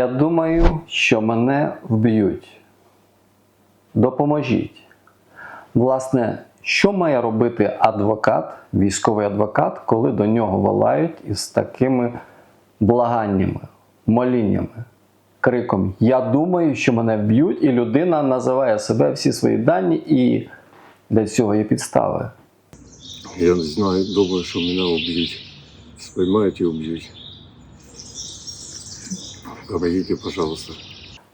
Я думаю, що мене вб'ють. Допоможіть. Власне, що має робити адвокат, військовий адвокат, коли до нього волають із такими благаннями, моліннями, криком Я думаю, що мене вб'ють, і людина називає себе всі свої дані, і для цього є підстави. Я не знаю, думаю, що мене уб'ють. Спіймають і уб'ють. Помогите, пожалуйста.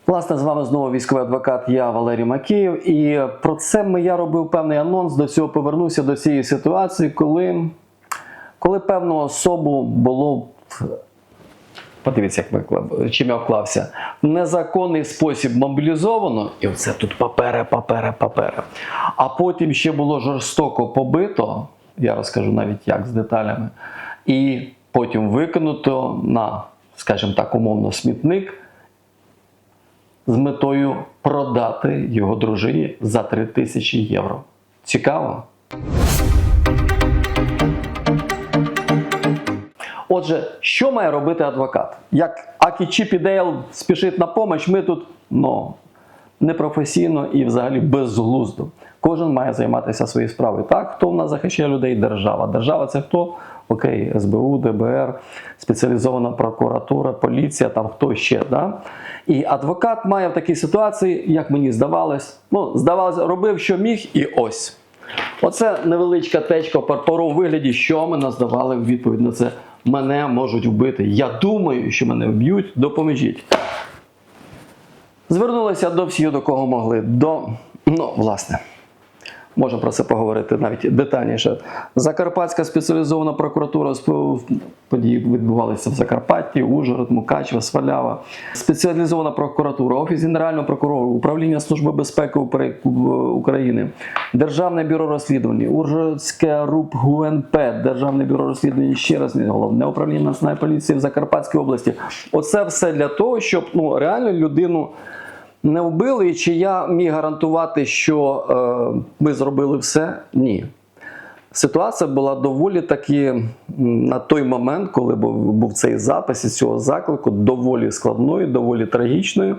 Власне, з вами знову військовий адвокат, я Валерій Макіїв. І про це ми я робив певний анонс. До цього повернувся до цієї ситуації, коли, коли певну особу було. Подивіться, як ми вклав- чим я вклався. Незаконний спосіб мобілізовано, і оце тут папери, папери, папери. А потім ще було жорстоко побито, я розкажу навіть як з деталями, і потім викинуто на, скажімо так, умовно, смітник з метою продати його дружині за 3 тисячі євро. Цікаво? Отже, що має робити адвокат? Як Акі Чіп і Дейл спішить на помощь, ми тут ну, непрофесійно і взагалі безглуздо. Кожен має займатися своєю справою. Так, хто в нас захищає людей? Держава. Держава це хто? Окей, СБУ, ДБР, спеціалізована прокуратура, поліція, там хто ще. Да? І адвокат має в такій ситуації, як мені здавалось, ну, здавалось, робив, що міг, і ось. Оце невеличка течка в паперовому вигляді, що ми наздавали в відповідь на це. Мене можуть вбити. Я думаю, що мене вб'ють, допоможіть. Звернулися до всіх, до кого могли. До, ну, власне, можемо про це поговорити навіть детальніше. Закарпатська спеціалізована прокуратура події відбувалися в Закарпатті, Ужгород, Мукачево, Свалява. Спеціалізована прокуратура, Офіс Генерального прокурора, Управління Служби безпеки України, Державне бюро розслідувань, Ужгородське РУП ГУНП, Державне бюро розслідувань, ще раз головне управління Національної поліції в Закарпатській області. Оце все для того, щоб ну, реально людину не вбили, чи я міг гарантувати, що е, ми зробили все? Ні. Ситуація була доволі таки на той момент, коли був, був цей запис із цього заклику, доволі складною, доволі трагічною.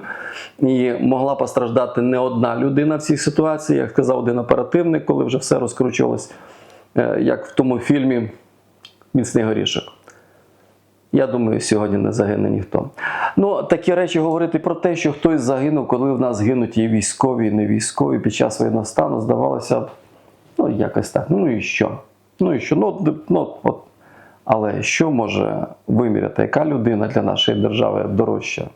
І могла постраждати не одна людина в цій ситуації, як сказав один оперативник, коли вже все розкручувалось, е, як в тому фільмі Міцний горішок. Я думаю, сьогодні не загине ніхто. Ну, такі речі говорити про те, що хтось загинув, коли в нас гинуть і військові, і не військові під час воєнного стану, здавалося б, ну якось так. Ну і що? Ну і що? Ну, ну, от. Але що може виміряти, яка людина для нашої держави дорожча?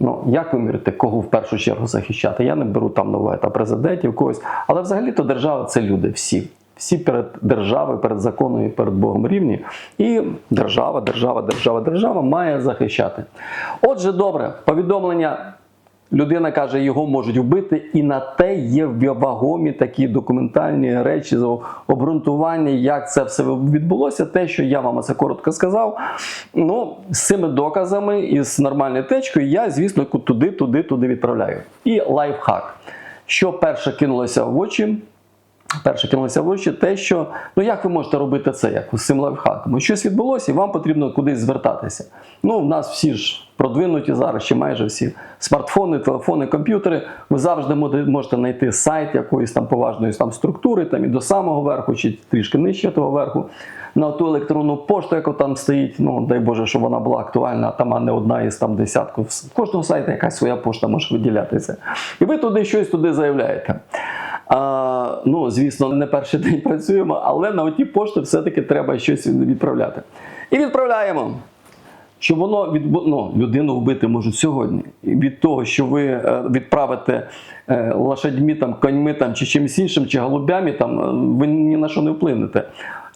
Ну, як виміряти, кого в першу чергу захищати? Я не беру там та президентів, когось. Але взагалі-то держава це люди всі. Всі перед державою, перед законом і перед Богом рівні. І держава, держава, держава, держава має захищати. Отже, добре, повідомлення. Людина каже, його можуть вбити, і на те є вагомі такі документальні речі, обґрунтування, як це все відбулося. Те, що я вам це коротко сказав. Ну, з цими доказами і з нормальною течкою, я, звісно, туди, туди, туди відправляю. І лайфхак. Що перше кинулося в очі? Перше кинулося в очі те, що ну як ви можете робити це, як з цим лайфхаком? Щось відбулося, і вам потрібно кудись звертатися. Ну, в нас всі ж продвинуті зараз, чи майже всі смартфони, телефони, комп'ютери. Ви завжди можете знайти сайт якоїсь там поважної там структури, там і до самого верху, чи трішки нижче того верху. На ту електронну пошту, яка там стоїть, ну дай Боже, щоб вона була актуальна, там а не одна із там десятку. В кожного сайту якась своя пошта може виділятися. І ви туди щось туди заявляєте. А, ну, звісно, не перший день працюємо, але на оті пошти все-таки треба щось відправляти. І відправляємо. Щоб воно від ну, людину вбити можуть сьогодні. І від того, що ви е, відправите е, лошадьми, там, коньми там, чи чимось іншим, чи голубями, там, е, ви ні на що не вплинете.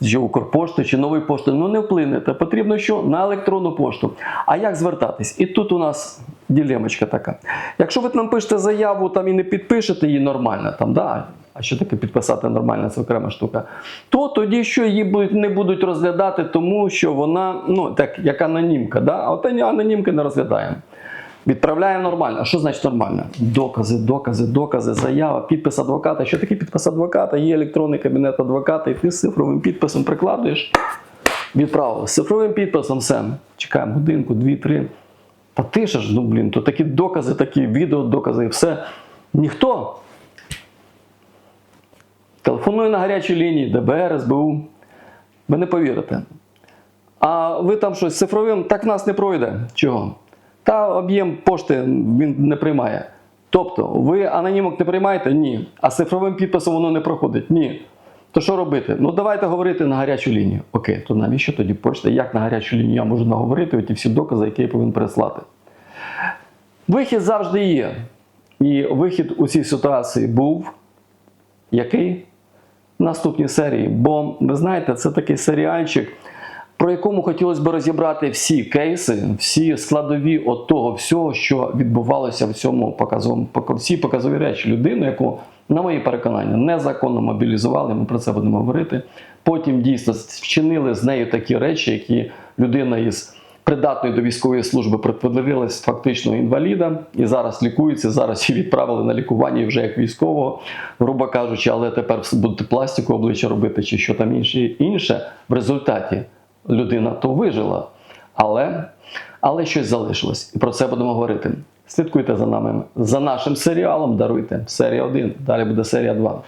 Чи Укрпошти, чи нової пошти, ну не вплинете. Потрібно що? На електронну пошту. А як звертатись? І тут у нас ділемочка така. Якщо ви нам пишете заяву там, і не підпишете її нормально, там, да, а що таке підписати нормально, це окрема штука, то тоді що її будуть, не будуть розглядати, тому що вона ну, так, як анонімка. Да? А от анонімки не розглядаємо. Відправляємо нормально. Що значить нормально? Докази, докази, докази, заява, підпис адвоката. Що таке підпис адвоката? Є електронний кабінет адвоката, і ти з цифровим підписом прикладуєш. відправив з цифровим підписом, все. Чекаємо годинку, дві-три. Та тиша ж, ну блін, то такі докази, такі відеодокази і все. Ніхто. Телефоную на гарячій лінії, ДБР, СБУ. Ви не повірите. А ви там щось цифровим, так нас не пройде. Чого? Та об'єм пошти він не приймає. Тобто, ви анонімок не приймаєте? Ні. А цифровим підписом воно не проходить? Ні. То що робити? Ну давайте говорити на гарячу лінію. Окей, то навіщо тоді почта? Як на гарячу лінію я можу наговорити оті всі докази, які я повинен переслати? Вихід завжди є. І вихід у цій ситуації був який? В наступній серії. Бо ви знаєте, це такий серіальчик, про якому хотілося б розібрати всі кейси, всі складові от того всього, що відбувалося в цьому показовому показові речі. Людину, яку, на мої переконання, незаконно мобілізували. Ми про це будемо говорити. Потім дійсно вчинили з нею такі речі, які людина із придатної до військової служби притворилась фактично інваліда і зараз лікується. Зараз її відправили на лікування вже як військового, грубо кажучи, але тепер будете пластику обличчя робити чи що там інше. Інше в результаті людина то вижила, але, але щось залишилось. І про це будемо говорити. Слідкуйте за нами, за нашим серіалом. Даруйте. Серія 1, далі буде серія 2.